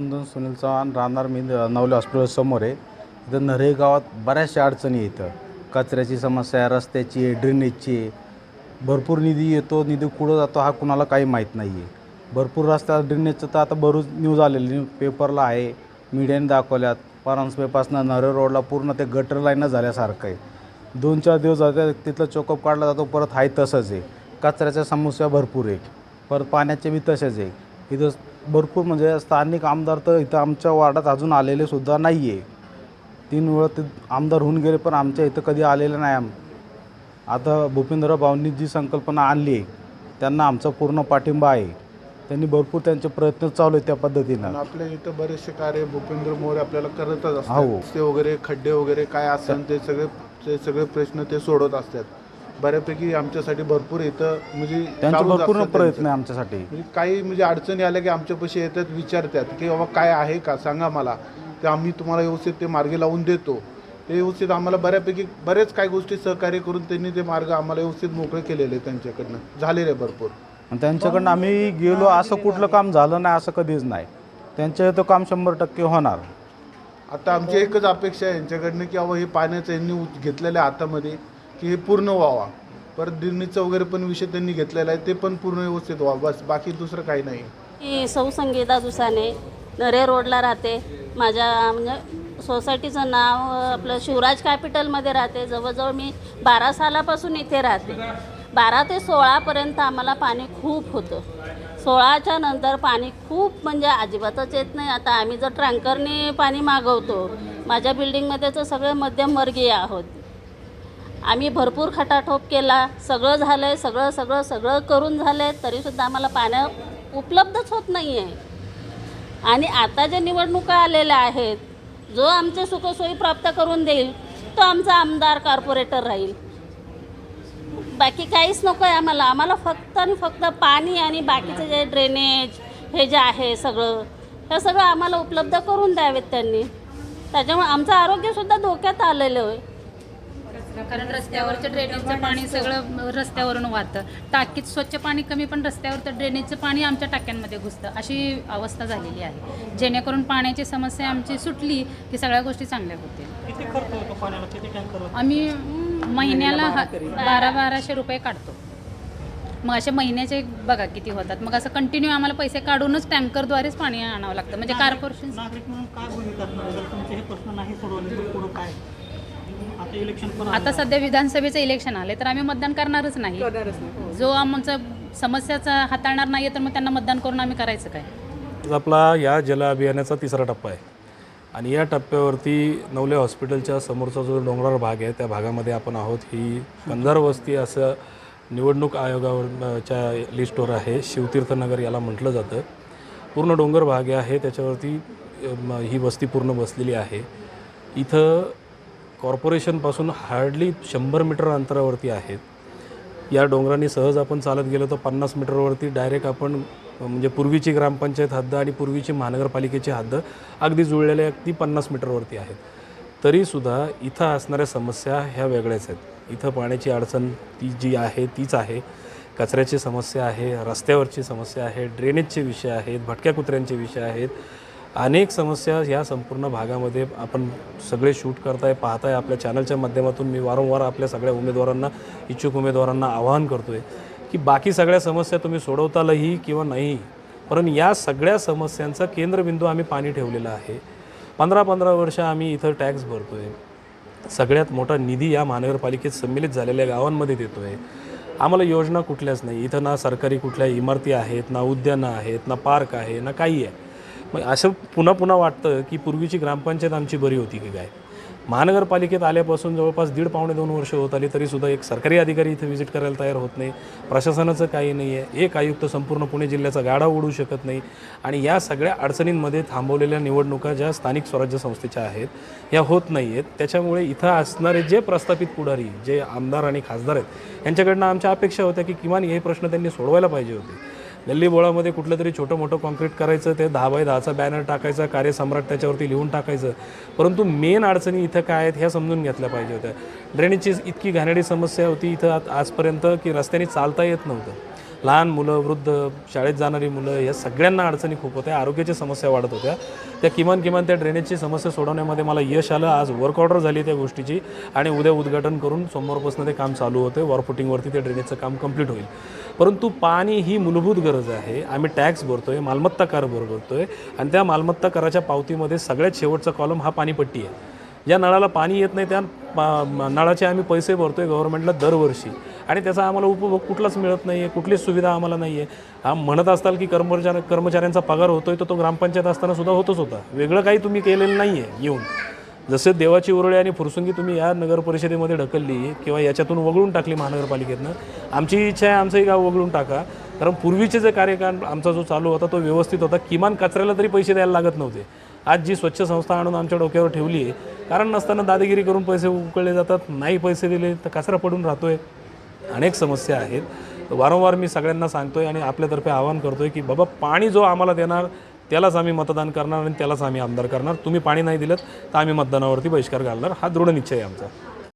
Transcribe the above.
सुनील चव्हाण राहणार मी नवले हॉस्पिटल समोर आहे. इथं नरे गावात बऱ्याचशा अडचणी येतं इथं कचऱ्याची समस्या आहे रस्त्याची ड्रेनेजची आहे भरपूर निधी येतो निधी कुठं जातो हा कुणाला काही माहीत नाही आहे भरपूर रस्त्यात ड्रेनेजचं तर आता भरूच न्यूज आलेली. न्यूज पेपरला आहे मीडियाने दाखवल्यात. परांजपेपासनं नरे रोडला पूर्ण ते गटर लाईनच झाल्यासारखं आहे. दोन चार दिवस जाते तिथलं चोकअप काढला जातो परत आहे तसंच आहे. कचऱ्याच्या समस्या भरपूर आहे परत पाण्याचे बी तसेच आहे. इथं भरपूर म्हणजे स्थानिक आमदार तर इथं आमच्या वार्डात अजून आलेले सुद्धा नाही आहे तीन वेळा ते आमदार होऊन गेले पण आमच्या इथं कधी आलेले नाही आम. आता भूपेंद्र भाऊंनी जी संकल्पना आणली आहे त्यांना आमचा पूर्ण पाठिंबा आहे. त्यांनी भरपूर त्यांचे प्रयत्न चालू आहेत त्या पद्धतीनं. आपल्या इथं बरेचसे कार्य भूपेंद्र मोरे आपल्याला करतच असतात. हो. रस्ते वगैरे खड्डे वगैरे काय असेल ते सगळे ते सगळे प्रश्न ते सोडवत असतात. बऱ्यापैकी आमच्यासाठी भरपूर इथं म्हणजे त्यांचे चालूच भरपूर असतं प्रयत्न त्यांचं. आहे आमच्यासाठी. म्हणजे काही म्हणजे अडचणी आल्या की आमच्यापाशी येतात विचारतात की बाबा काय आहे का? सांगा मला. ते आम्ही तुम्हाला व्यवस्थित ते मार्गी लावून देतो. ते व्यवस्थित आम्हाला बऱ्यापैकी बरेच काही गोष्टी सहकार्य करून त्यांनी ते मार्ग आम्हाला व्यवस्थित मोकळे केलेले आहेत त्यांच्याकडनं. झालेले आहे भरपूर. आणि त्यांच्याकडनं आम्ही गेलो असं कुठलं काम झालं नाही असं कधीच नाही. त्यांच्या इथं काम शंभर टक्के होणार. आता आमची एकच अपेक्षा आहे यांच्याकडनं की बाबा हे पाण्याचं यांनी उच- घेतलेल्या हातामध्ये की हे पूर्ण व्हावा. परत दिरणीचा वगैरे पण विषय त्यांनी घेतलेला आहे ते पण पूर्ण व्यवस्थित व्हावं. बस बाकी दुसरं काही नाही. मी सौ संगीता दुसाने नरे रोडला राहते. माझ्या म्हणजे सोसायटीचं नाव आपलं शिवराज कॅपिटलमध्ये राहते. जवळजवळ मी बारा सालापासून इथे राहते. बारा ते सोळापर्यंत आम्हाला पाणी खूप होतं. सोळाच्या नंतर पाणी खूप म्हणजे अजिबातच येत नाही. आता आम्ही जर ट्रँकरने पाणी मागवतो माझ्या बिल्डिंगमध्ये तर सगळे मध्यमवर्गीय आहोत. आम्ही भरपूर खटाठोप केला. सगळं झालं आहे सगळं सगळं सगळं करून झालं आहे तरीसुद्धा आम्हाला पाण्या उपलब्धच होत नाही आहे आणि आता ज्या निवडणुका आलेल्या आहेत जो आमच्या सुखसोयी प्राप्त करून देईल तो आमचा आमदार कॉर्पोरेटर राहील. बाकी काहीच नको आहे आम्हाला. आम्हाला फक्त आणि फक्त पाणी आणि बाकीचे जे ड्रेनेज हे जे आहे सगळं हे सगळं आम्हाला उपलब्ध करून द्यावेत त्यांनी. त्याच्यामुळे आमचं आरोग्यसुद्धा धोक्यात आलेलं आहे. कारण रस्त्यावरचं ड्रेनेजचं पाणी सगळं रस्त्यावरून वाहतं. टाकीत स्वच्छ पाणी कमी पण रस्त्यावरचं ड्रेनेजचं पाणी आमच्या टाक्यांमध्ये घुसतं. अशी अवस्था झालेली आहे. जेणेकरून पाण्याची समस्या आमची सुटली की सगळ्या गोष्टी चांगल्या होतील. आम्ही महिन्याला हा- बारा बाराशे रुपये काढतो. मग असे महिन्याचे बघा किती होतात. मग असं कंटिन्यू आम्हाला पैसे काढूनच टँकरद्वारेच पाणी आणावं लागतं. म्हणजे कॉर्पोरेशन नागरिक म्हणून काय भूमिका असणार जर तुमचे हे प्रश्न नाही सोडवले तर पुढं काय? आता इलेक्शन पण आलं. आता सध्या विधानसभेचं इलेक्शन आले तर आम्ही मतदान करणारच नाही. जो आमचं समस्याचा हाताळणार नाही तर मग त्यांना मतदान करून आम्ही करायचं काय? आपला या जल अभियानाचा तिसरा टप्पा आहे. आणि या टप्प्यावरती नवले हॉस्पिटलच्या समोरचा जो डोंगराळ भाग आहे त्या भागामध्ये आपण आहोत. ही कंधार वस्ती असं निवडणूक आयोगावर च्या लिस्टवर आहे. शिवतीर्थनगर याला म्हटलं जातं. पूर्ण डोंगर भाग आहे त्याच्यावरती अ, म, ही वस्ती पूर्ण बसलेली आहे. इथं कॉर्पोरेशनपासून हार्डली शंभर मीटर अंतरावरती आहेत. या डोंगरांनी सहज आपण चालत गेलो तर पन्नास मीटरवरती डायरेक्ट आपण म्हणजे पूर्वीची ग्रामपंचायत हद्द आणि पूर्वीची महानगरपालिकेची हद्द अगदी जुळलेल्या अगदी पन्नास मीटरवरती आहेत. तरीसुद्धा इथं असणाऱ्या समस्या ह्या वेगळ्याच आहेत. इथं पाण्याची अडचण ती जी आहे तीच आहे. कचऱ्याची समस्या आहे रस्त्यावरची समस्या आहे ड्रेनेजचे विषय आहेत भटक्या कुत्र्यांचे विषय आहेत. अनेक समस्या या संपूर्ण भागामध्ये आपण सगळे शूट करताय पाहताय. आपल्या चॅनलच्या माध्यमातून मी वारंवार आपल्या सगळ्या उमेदवारांना इच्छुक उमेदवारांना आवाहन करतो आहे की बाकी सगळ्या समस्या तुम्ही सोडवतालही किंवा नाही परंतु या सगळ्या समस्यांचा केंद्रबिंदू आम्ही पाणी ठेवलेला आहे. पंधरा पंधरा वर्ष आम्ही इथं टॅक्स भरतो आहे सगळ्यात मोठा निधी या महानगरपालिकेत संमिलित झालेल्या गावांमध्ये देतो आहे आम्हाला योजना कुठल्याच नाही. इथं ना सरकारी कुठल्या इमारती आहेत ना उद्यानं आहेत ना पार्क आहे ना काही आहे. मग असं पुन्हा पुन्हा वाटतं की पूर्वीची ग्रामपंचायत आमची बरी होती की काय? महानगरपालिकेत आल्यापासून जवळपास दीड पावणे दोन वर्ष होत आली तरीसुद्धा एक सरकारी अधिकारी इथं व्हिजिट करायला तयार होत नाही. प्रशासनाचं काही नाही आहे. एक आयुक्त संपूर्ण पुणे जिल्ह्याचा गाडा ओढू शकत नाही. आणि या सगळ्या अडचणींमध्ये थांबवलेल्या निवडणुका ज्या स्थानिक स्वराज्य संस्थेच्या आहेत या होत नाही आहेत त्याच्यामुळे इथं असणारे जे प्रस्थापित पुढारी जे आमदार आणि खासदार आहेत यांच्याकडनं आमच्या अपेक्षा होत्या की किमान हे प्रश्न त्यांनी सोडवायला पाहिजे होते. गल्लीबोळामध्ये कुठलं तरी छोटं मोठं कॉन्क्रीट करायचं ते दहा बाय दहाचा बॅनर टाकायचा कार्यसम्राट त्याच्यावरती लिहून टाकायचं. परंतु मेन अडचणी इथं काय आहेत ह्या समजून घेतल्या पाहिजे होत्या. ड्रेनेजची इतकी घाणेडी समस्या होती इथं आजपर्यंत की रस्त्याने चालता येत नव्हतं. लहान मुलं वृद्ध शाळेत जाणारी मुलं या सगळ्यांना अडचणी खूप होत्या. आरोग्याच्या समस्या वाढत होत्या. त्या किमान किमान त्या ड्रेनेजची समस्या सोडवण्यामध्ये मला यश आलं. आज वर्क ऑर्डर झाली त्या गोष्टीची आणि उद्या उद्घाटन करून सोमवारपासून ते काम चालू होते. वॉरफुटिंगवरती ते ड्रेनेजचं काम कंप्लीट होईल. परंतु पाणी ही मूलभूत गरज आहे. आम्ही टॅक्स भरतो आहे मालमत्ता कर भरतो आहे आणि त्या मालमत्ता कराच्या पावतीमध्ये सगळ्यात शेवटचा कॉलम हा पाणीपट्टी आहे. ज्या नळाला पाणी येत नाही त्या पा- नळाचे आम्ही पैसे भरतो आहे गव्हर्नमेंटला दरवर्षी. आणि त्याचा आम्हाला उपभोग कुठलाच मिळत नाही आहे कुठलीच सुविधा आम्हाला नाही आहे हा म्हणत असताल की कर्मचारी कर्मचाऱ्यांचा पगार होतोय तर तो ग्रामपंचायत असताना सुद्धा होतच होता. वेगळं काही तुम्ही केलेलं नाही आहे येऊन. जसे देवाची उरळी आणि फुरसुंगी तुम्ही या नगर परिषदेमध्ये ढकलली किंवा याच्यातून वगळून टाकली महानगरपालिकेतनं आमची इच्छा आहे आमचंही गाव वगळून टाका. कारण पूर्वीचे जे कार्यकाळ आमचा जो चालू होता तो व्यवस्थित होता. किमान कचऱ्याला तरी पैसे द्यायला लागत नव्हते. आज जी स्वच्छ संस्था आणून आमच्या डोक्यावर ठेवली आहे कारण नसताना दादागिरी करून पैसे उकळले जातात नाही पैसे दिले तर कचरा पडून राहतोय. अनेक समस्या आहेत. वारंवार मी सगळ्यांना सांगतो आहे आणि आपल्यातर्फे आवाहन करतो आहे की बाबा पाणी जो आम्हाला देणार त्यालाच आम्ही मतदान करणार आणि त्यालाच आम्ही आमदार करणार. तुम्ही पाणी नाही दिलं तर आम्ही मतदानावरती बहिष्कार घालणार. हा दृढ निश्चय आहे आमचा.